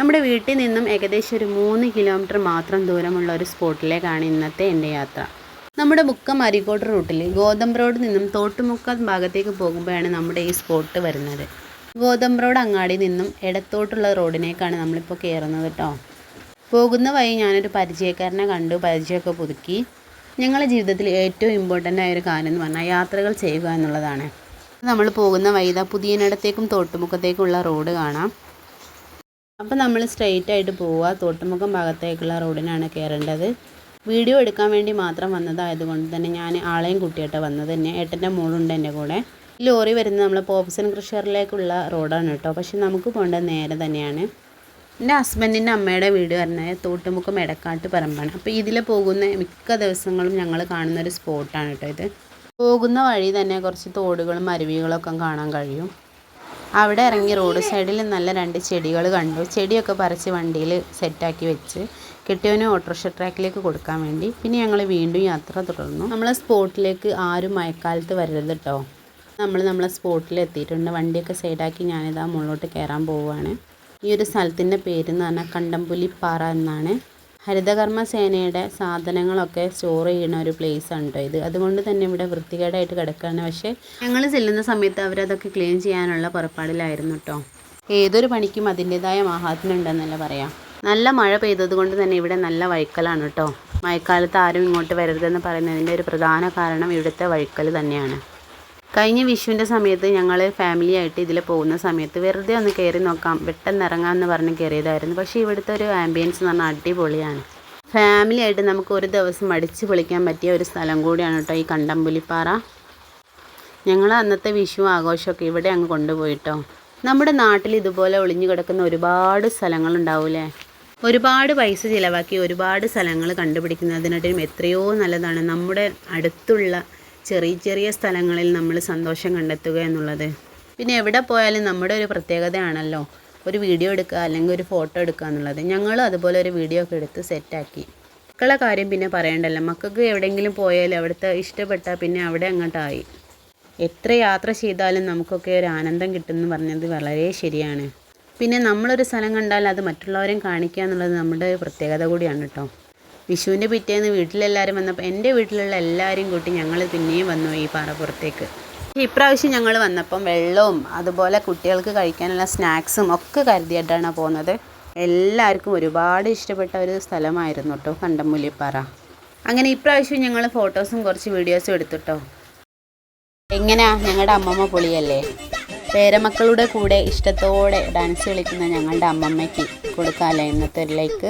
നമ്മുടെ വീട്ടിൽ നിന്നും ഏകദേശം ഒരു മൂന്ന് കിലോമീറ്റർ മാത്രം ദൂരമുള്ള ഒരു സ്പോട്ടിലേക്കാണ് ഇന്നത്തെ എന്റെ യാത്ര. നമ്മുടെ മുക്കം അരിക്കോട് റൂട്ടിൽ ഗോതമ്പ് റോഡ് നിന്നും തോട്ടുമുക്ക ഭാഗത്തേക്ക് പോകുമ്പോഴാണ് നമ്മുടെ ഈ സ്പോട്ട് വരുന്നത്. ഗോതമ്പ് റോഡ് അങ്ങാടി നിന്നും ഇടത്തോട്ടുള്ള റോഡിനേക്കാണ് നമ്മളിപ്പോൾ കയറുന്നത് കേട്ടോ. പോകുന്ന വഴി ഞാനൊരു പരിചയക്കാരനെ കണ്ടു പരിചയമൊക്കെ പുതുക്കി. ഞങ്ങളുടെ ജീവിതത്തിൽ ഏറ്റവും ഇമ്പോർട്ടന്റ് ആയൊരു കാര്യം എന്ന് പറഞ്ഞാൽ യാത്രകൾ ചെയ്യുക എന്നുള്ളതാണ്. നമ്മൾ പോകുന്ന വൈദ പുതിയനടത്തേക്കും തോട്ടുമുക്കത്തേക്കുള്ള റോഡ് കാണാം. അപ്പോൾ നമ്മൾ സ്ട്രെയിറ്റ് ആയിട്ട് പോവുക തോട്ടുമുഖം ഭാഗത്തേക്കുള്ള റോഡിനാണ് കയറേണ്ടത് വീഡിയോ എടുക്കാൻ വേണ്ടി മാത്രം വന്നതായതുകൊണ്ട് തന്നെ ഞാൻ ആളെയും കുട്ടിയായിട്ട് വന്നത്. തന്നെ ഏട്ടന്റെ മോളുണ്ട് എന്റെ കൂടെ. ലോറി വരുന്നത് നമ്മൾ പോപ്സൻ കൃഷിയറിലേക്കുള്ള റോഡാണ് കേട്ടോ. പക്ഷെ നമുക്ക് പോകേണ്ടത് നേരെ തന്നെയാണ്. എന്റെ ഹസ്ബൻഡിന്റെ അമ്മയുടെ വീട് പറഞ്ഞാൽ തോട്ടുമുക്കം എടക്കാട്ട് പറമ്പാണ്. അപ്പോൾ ഇതിൽ പോകുന്ന മിക്ക ദിവസങ്ങളും ഞങ്ങൾ കാണുന്ന ഒരു സ്പോട്ടാണ് കേട്ടോ ഇത്. പോകുന്ന വഴി തന്നെ കുറച്ച് തോടുകളും അരുവികളൊക്കെ കാണാൻ കഴിയും. അവിടെ ഇറങ്ങി റോഡ് സൈഡിൽ നല്ല രണ്ട് ചെടികൾ കണ്ടു. ചെടിയൊക്കെ പറിച്ച് വണ്ടിയിൽ സെറ്റാക്കി വെച്ച് കിട്ടിയവന് ഓട്ടോറിക്ഷ ട്രാക്കിലേക്ക് കൊടുക്കാൻ വേണ്ടി. പിന്നെ ഞങ്ങൾ വീണ്ടും യാത്ര തുടർന്നു. നമ്മളെ സ്പോട്ടിലേക്ക് ആരും മഴക്കാലത്ത് വരരുത് കേട്ടോ നമ്മൾ നമ്മളെ സ്പോട്ടിൽ എത്തിയിട്ടുണ്ട്. വണ്ടിയൊക്കെ സൈഡാക്കി ഞാനിതാ മുകളിലോട്ട് കയറാൻ പോവുകയാണ്. ഈ ഒരു സ്ഥലത്തിന്റെ പേര് എന്ന് പറഞ്ഞാൽ കണ്ടംപുലിപ്പാറ എന്നാണ്. ഹരിതകർമ്മ സേനയുടെ സാധനങ്ങളൊക്കെ സ്റ്റോർ ചെയ്യുന്ന ഒരു പ്ലേസ് ആണ് കേട്ടോ ഇത്. അതുകൊണ്ട് തന്നെ ഇവിടെ വൃത്തികേടായിട്ട് കിടക്കുകയാണ് പക്ഷേ ഞങ്ങൾ ചെല്ലുന്ന സമയത്ത് അവരതൊക്കെ ക്ലീൻ ചെയ്യാനുള്ള പുറപ്പാടിലായിരുന്നു കേട്ടോ ഏതൊരു പണിക്കും അതിന്റെതായ മഹാത്മ്യം ഉണ്ടെന്നല്ല പറയാം. നല്ല മഴ പെയ്തത് കൊണ്ട് തന്നെ ഇവിടെ നല്ല വഴുക്കലാണ് കേട്ടോ മഴക്കാലത്ത് ആരും ഇങ്ങോട്ട് വരരുതെന്ന് പറയുന്നതിന്റെ ഒരു പ്രധാന കാരണം ഇവിടുത്തെ വഴുക്കൽ തന്നെയാണ്. കഴിഞ്ഞ വിഷുവിന്റെ സമയത്ത് ഞങ്ങൾ ഫാമിലി ആയിട്ട് ഇതിൽ പോകുന്ന സമയത്ത് വെറുതെ ഒന്ന് കയറി നോക്കാം പെട്ടെന്ന് ഇറങ്ങാമെന്ന് പറഞ്ഞ് കയറിയതായിരുന്നു പക്ഷേ ഇവിടുത്തെ ഒരു ആംബിയൻസ് എന്ന് പറഞ്ഞാൽ അടിപൊളിയാണ്. ഫാമിലി ആയിട്ട് നമുക്ക് ഒരു ദിവസം അടിച്ച് പൊളിക്കാൻ പറ്റിയ ഒരു സ്ഥലം കൂടിയാണ് കേട്ടോ ഈ കണ്ടമ്പുലിപ്പാറ. ഞങ്ങൾ അന്നത്തെ വിഷു ആഘോഷമൊക്കെ ഇവിടെ അങ്ങ് കൊണ്ടുപോയിട്ടോ. നമ്മുടെ നാട്ടിൽ ഇതുപോലെ ഒളിഞ്ഞു കിടക്കുന്ന ഒരുപാട് സ്ഥലങ്ങളുണ്ടാവൂലേ ഒരുപാട് പൈസ ചിലവാക്കി ഒരുപാട് സ്ഥലങ്ങൾ കണ്ടുപിടിക്കുന്നതിനായിട്ടും എത്രയോ നല്ലതാണ്. നമ്മുടെ അടുത്തുള്ള ചെറിയ ചെറിയ സ്ഥലങ്ങളിൽ നമ്മൾ സന്തോഷം കണ്ടെത്തുക എന്നുള്ളത്. പിന്നെ എവിടെ പോയാലും നമ്മുടെ ഒരു പ്രത്യേകതയാണല്ലോ. ഒരു വീഡിയോ എടുക്കുക അല്ലെങ്കിൽ ഒരു ഫോട്ടോ എടുക്കുക എന്നുള്ളത്. ഞങ്ങളും അതുപോലെ ഒരു വീഡിയോ ഒക്കെ എടുത്ത് സെറ്റാക്കി മക്കളെ കാര്യം പിന്നെ പറയണ്ടല്ലോ. മക്കൾക്ക് എവിടെയെങ്കിലും പോയാൽ അവിടുത്തെ ഇഷ്ടപ്പെട്ടാൽ പിന്നെ അവിടെ അങ്ങോട്ടായി. എത്ര യാത്ര ചെയ്താലും നമുക്കൊക്കെ ഒരു ആനന്ദം കിട്ടുമെന്ന് പറഞ്ഞത് വളരെ ശരിയാണ്. പിന്നെ നമ്മളൊരു സ്ഥലം കണ്ടാൽ അത് മറ്റുള്ളവരെയും കാണിക്കുക എന്നുള്ളത് നമ്മുടെ ഒരു പ്രത്യേകത കൂടിയാണ് കേട്ടോ. വിഷുവിന്റെ പിറ്റേന്ന് വീട്ടിലെല്ലാവരും വന്നപ്പോൾ എന്റെ വീട്ടിലുള്ള എല്ലാവരും കൂട്ടി ഞങ്ങൾ പിന്നെയും വന്നു ഈ പാറപ്പുറത്തേക്ക് ഇപ്രാവശ്യം ഞങ്ങൾ വന്നപ്പം വെള്ളവും അതുപോലെ കുട്ടികൾക്ക് കഴിക്കാനുള്ള സ്നാക്സും ഒക്കെ കരുതിയിട്ടാണ് പോകുന്നത് എല്ലാവർക്കും ഒരുപാട് ഇഷ്ടപ്പെട്ട ഒരു സ്ഥലമായിരുന്നു കേട്ടോ കണ്ടമുല്ലിപ്പാറ. അങ്ങനെ ഇപ്രാവശ്യം ഞങ്ങൾ ഫോട്ടോസും കുറച്ച് വീഡിയോസും എടുത്തുട്ടോ. എങ്ങനെയാ ഞങ്ങളുടെ അമ്മമ്മ പൊളിയല്ലേ? പേരമക്കളുടെ കൂടെ ഇഷ്ടത്തോടെ ഡാൻസ് കളിക്കുന്ന ഞങ്ങളുടെ അമ്മമ്മയ്ക്ക് കൊടുക്കാമല്ലേ ഇന്നത്തെ ഒരു ലൈക്ക്?